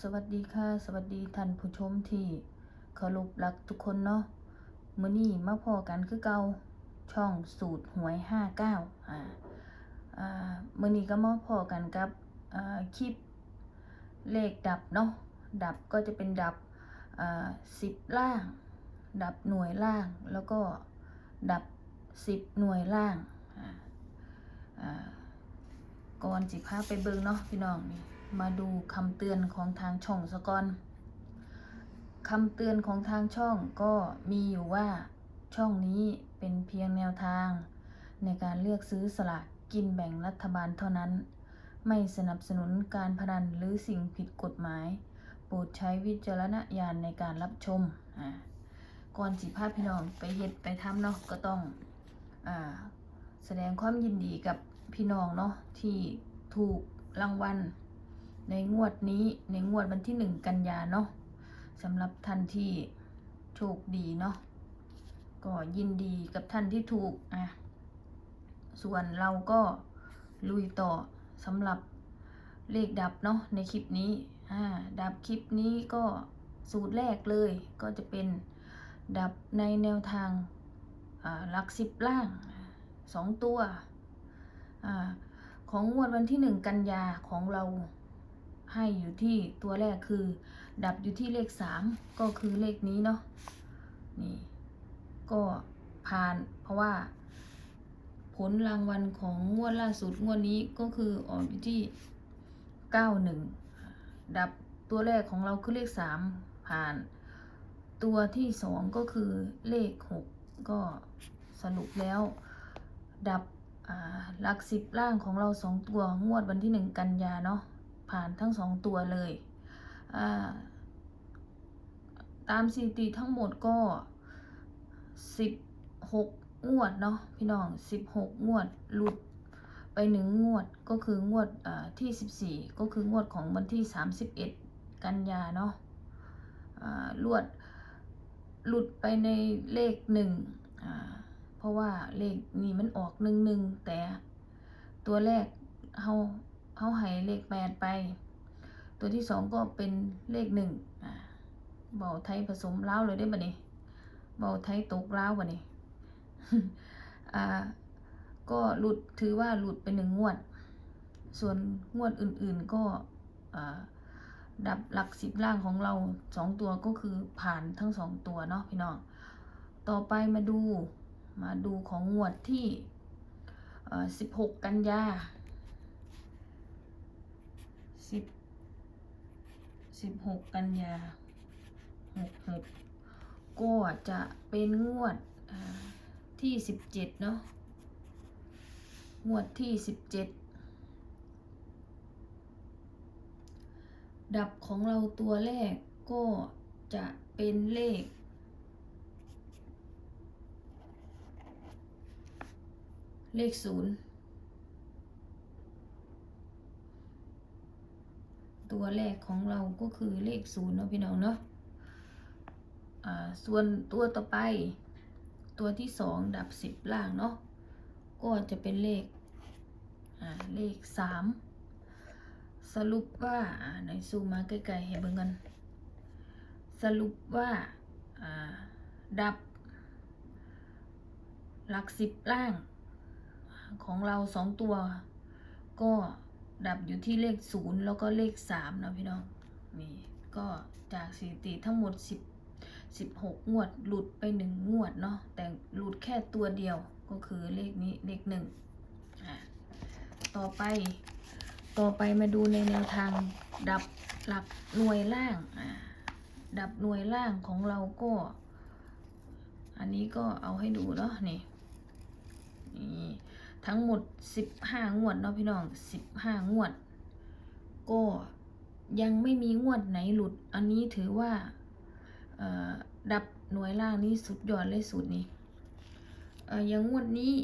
สวัสดีค่ะ สวัสดีท่านผู้ชมที่เคารพรักทุกคนเนาะมื้อนี้มาพอกันคือเก่าช่องสูตรหวย59อ่าอ่ามื้อนี้ก็มาพอกันกับอ่าคลิปเลขดับเนาะดับก็จะเป็นดับอ่า10ล่าง ดับหน่วยล่าง แล้วก็ดับ10หน่วยล่างอ่าอ่าก่อนสิพาไปเบิ่งเนาะพี่น้องนี่ มาดูคำเตือนของทางช่องสก่อนคำเตือนของทางช่องก็มีอยู่ว่าช่องนี้เป็นเพียงแนวทาง ในการเลือกซื้อสลากกินแบ่งรัฐบาลเท่านั้น ไม่สนับสนุนการพนันหรือสิ่งผิดกฎหมาย โปรดใช้วิจารณญาณในการรับชมอ่าก่อนสิพาพี่น้องไปเฮ็ดไปทำเนาะก็ต้องอ่าแสดงความยินดีกับพี่น้องเนาะที่ถูกรางวัล ในงวดนี้ในงวดวันที่หนึ่งกันยาเนาะสำหรับท่านที่โชคดีเนาะก็ยินดีกับท่านที่ถูกอะส่วนเราก็ลุยต่อสำหรับเลขดับเนาะในคลิปนี้อ่าดับคลิปนี้ก็สูตรแรกเลยก็จะเป็นดับในแนวทางอ่าหลักสิบล่างสองตัวอาของงวดวันที่หนึ่งกันยาของเรา ให้อยู่ที่ตัวแรกคือ ดับอยู่ที่เลขสามก็คือเลขนี้เนาะนี่ก็ผ่านเพราะว่า ผลรางวัลของงวดล่าสุดงวดนี้ก็คือออกอยู่ที่เก้าหนึ่งดับตัวแรกของเราคือเลขสามผ่าน ตัวที่สองก็คือเลขหกก็สรุปแล้ว ดับหลักสิบล่างของเราสองตัวงวดวันที่หนึ่งกันยาเนาะ ผ่านทั้งสองตัวเลยตามสถิติทั้งหมดก็สิบหกงวดเนาะพี่น้องสิบหกงวดหลุดไปหนึ่งงวดก็คืองวดที่สิบสี่ก็คืองวดของวันที่สามสิบเอ็ดกันยาเนาะลวดหลุดไปในเลขหนึ่งเพราะว่าเลขนี่มันออกหนึ่งหนึ่งแต่ตัวแรกเฮา เฮาให้เลขแปดไป ตัวที่สองก็เป็นเลขหนึ่งอ่าเบาไทยผสมเล้าเลยได้บ่นี่เบาไทยตกลาวบ่นี่อ่า ก็หลุดถือว่าหลุดไปหนึ่งงวด ส่วนงวดอื่นๆก็อ่าดับหลักสิบล่างของเราสองตัวก็คือผ่านทั้งสองตัวเนาะพี่น้อง ต่อไปมาดูมาดูของงวดที่อ่อ16 กันยา 10 16กันยา66ก็จะเป็นงวดอ่าที่17เนาะงวดที่17ดับของเราตัวแรกก็จะเป็นเลขเลขศูนย์ ตัวแรกของเราก็คือเลขศูนย์เนาะพี่น้องเนาะอ่าส่วนตัวต่อไป ตัวที่สองดับสิบล่างเนาะก็จะเป็นเลขอ่าเลขสามสรุปว่าในซูมมาใกล้ๆให้เบิ่งกัน สรุปว่าอ่าดับ หลักสิบล่างของเราสองตัว ก็ ดับอยู่ที่เลขศูนย์แล้วก็เลขสามนะพี่น้องนี่ก็จากสถิติทั้งหมดสิบสิบหกงวด หลุดไปหนึ่งงวดเนาะแต่หลุดแค่ตัวเดียวก็คือเลขนี้เลขหนึ่งอะต่อไปต่อไปมาดูในแนวทางดับหลักหน่วยล่างอะดับหน่วยล่างของเราก็ อันนี้ก็เอาให้ดูเนาะนี่นี่ ทั้งหมด 15 งวดเนาะพี่น้อง 15 งวด ก็ยังไม่มีงวดไหนหลุด อันนี้ถือว่าดับหน่วยล่างนี้สุดยอดเลยสุดนี่ออย่างงวดนี้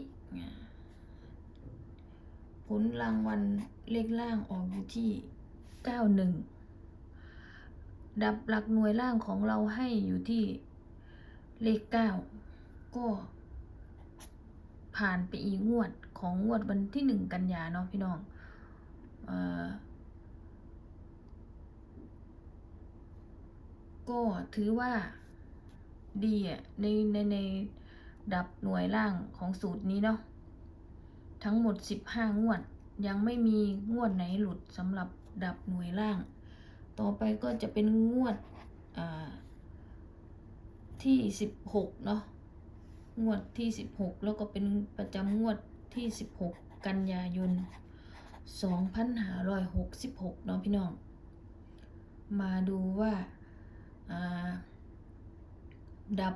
ผลรางวัลเลขล่างออกอยู่ที่ 91 ดับหลักหน่วยล่างของเราให้อยู่ที่เลข 9 ก็ ผ่านไปอีกงวดของงวดวันที่หนึ่งกันยาเนาะพี่น้องออก็ถือว่าดีอะในในในดับหน่วยล่างของสูตรนี้เนาะทั้งหมด 15 งวด ยังไม่มีงวดไหนหลุดสำหรับดับหน่วยล่าง ต่อไปก็จะเป็นงวดอ่าที่ 16 เนาะ งวดที่ 16 แล้วก็เป็นประจำงวดที่ 16 กันยายน 2566 เนาะพี่น้อง มาดูว่าอ่าดับ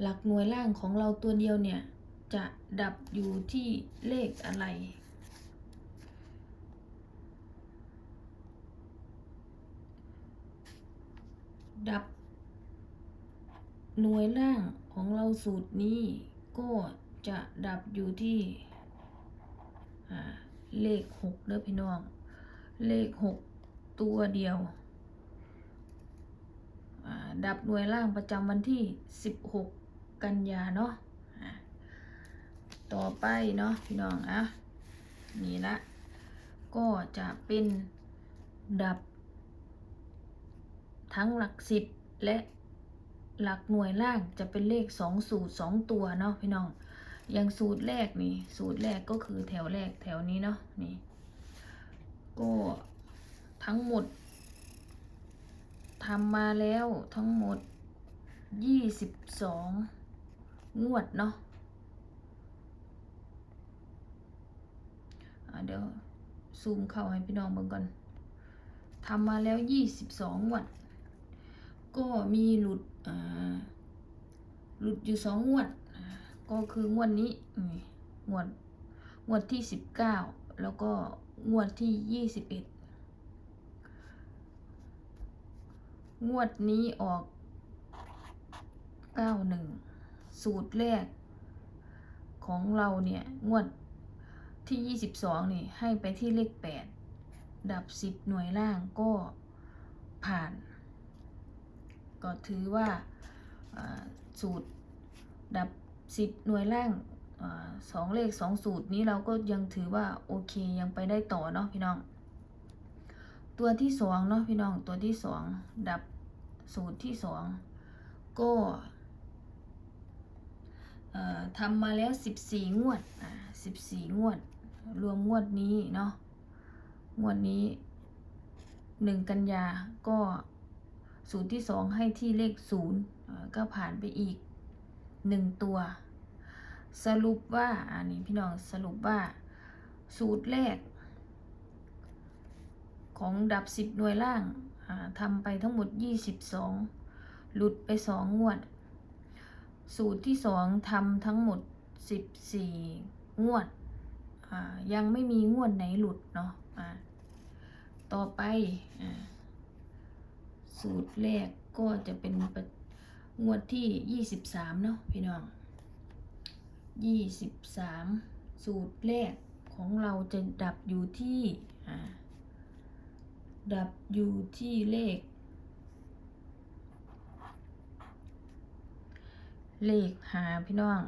หลักหน่วยล่างของเราตัวเดียวเนี่ย จะดับอยู่ที่เลขอะไรดับ หน่วยล่างของเราสูตรนี้ก็จะดับอยู่ที่เลขหกเด้อพี่น้อง เลขหกตัวเดียว ดับหน่วยล่างประจำวันที่16กันยาเนาะต่อไปเนาะพี่น้องอะนี่ละ ก็จะเป็นดับทั้งหลักสิบและ หลักหน่วยล่างจะเป็นเลขสองสูตรสองตัวเนาะพี่น้อง อย่างสูตรแรกนี่สูตรแรกก็คือแถวแรกแถวนี้เนาะนี่ก็ทั้งหมดทำมาแล้วทั้งหมดยี่สิบสองงวดเนาะะเดี๋ยวซูมเข้าให้พี่น้องเบิ่งก่อนทำมาแล้วยี่สิบสองงวด ก็มีหลุด หลุดอยู่สองงวด ก็คืองวดนี้งวดงวดที่สิบเก้าแล้วก็งวดที่ยี่สิบเอ็ดงวดนี้ออกเก้าหนึ่งสูตรแรกของเราเนี่ย งวดที่ยี่สิบสองนี่ให้ไปที่เลขแปดดับสิบหน่วยล่างก็ผ่าน ก็ถือว่าสูตรดับสิบหน่วยล่างสองเลขสองสูตรนี้เราก็ยังถือว่าโอเคยังไปได้ต่อเนาะพี่น้อง ตัวที่สองเนาะพี่น้องตัวที่สองดับสูตรที่สองก็ทำมาแล้วสิบสี่งวดอ่าสิบสี่งวด รวมงวดนี้เนาะงวดนี้หนึ่งกันยาก็ สูตรที่สองให้ที่เลขศูนย์ก็ผ่านไปอีกหนึ่งตัว สรุปว่าอันนี้พี่น้องสรุปว่า สูตรแรก ของดับสิบหน่วยล่างอ่าทำไปทั้งหมดยี่สิบสองหลุดไปสองงวด สูตรที่สองทำทั้งหมดสิบสี่งวด ยังไม่มีงวดไหนหลุดเนาะอ่าต่อไปอ สูตรแรกก็จะเป็นประงวดที่ยี่สิบสามเนาะพี่น้องยี่สิบสามสูตรแรกของเราจะดับอยู่ที่ดับอยู่ที่เลข เลขหาพี่น้อง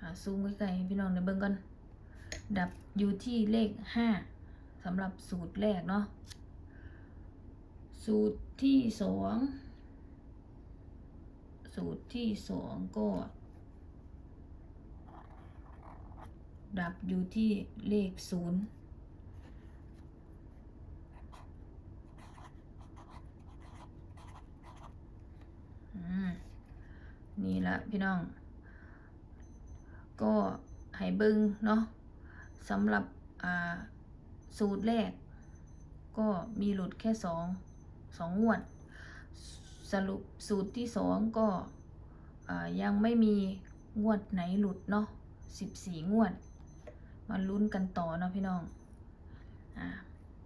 หาซูมใกล้ๆพี่น้องในเบิ่งก่อนดับอยู่ที่เลขห้าสำหรับสูตรแรกเนาะ สูตรที่สองสูตรที่สองก็ ดับอยู่ที่เลขศูนย์อืมนี่ละพี่น้อง ก็ให้เบิงเนาะสำหรับอ่าสูตรแรก ก็มีหลุดแค่สอง สองงวด สรุปสูตรที่สองก็ยังไม่มีงวดไหนหลุดเนาะสิบสี่งวด มาลุ้นกันต่อเนาะพี่น้องอ่า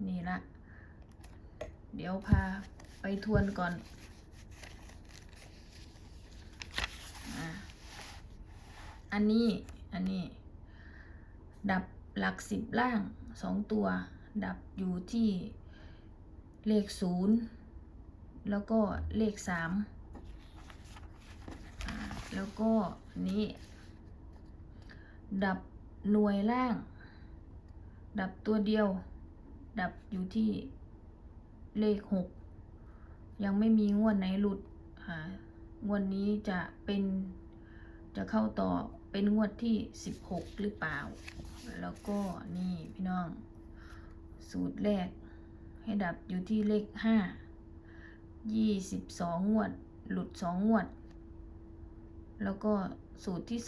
นี่ละ เดี๋ยวพาไปทวนก่อนอันนี้ อันนี้ ดับหลักสิบล่างสองตัว ดับอยู่ที่ เลขศูนย์แล้วก็เลขสามแล้วก็นี้ ดับหน่วยล่าง ดับตัวเดียว ดับอยู่ที่เลขหกยังไม่มีงวดไหนหลุดอ่างวดนี้จะเป็นจะเข้าต่อเป็นงวดที่ 16 หรือเปล่า แล้วก็นี่พี่น้อง สูตรแรก ให้ดับอยู่ที่เลข5 22งวด หลุด2งวด แล้วก็สูตรที่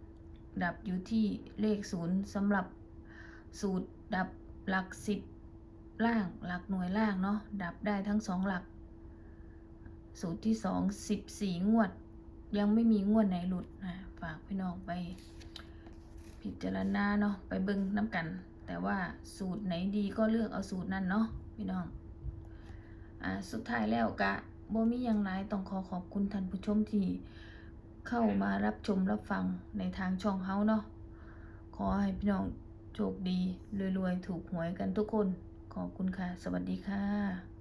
2ดับอยู่ที่เลข0สำหรับสูตรดับหลัก10ล่างหลักหน่วยล่างเนาะดับได้ทั้ง2หลัก สูตรที่2 14งวด ยังไม่มีงวดไหนหลุดนะฝากพี่น้องไป พิจารณาเนาะไปเบิ่งน้ำกัน แต่ว่าสูตรไหนดีก็เลือกเอาสูตรนั้นเนาะ พี่น้อง อ่า สุดท้ายแล้วกะบ่มีอย่างไรต้องขอขอบคุณท่านผู้ชมที่เข้ามารับชมรับฟังในทางช่องเฮาเนาะ ขอให้พี่น้องโชคดีรวยๆ ถูกหวยกันทุกคน ขอบคุณค่ะ สวัสดีค่ะ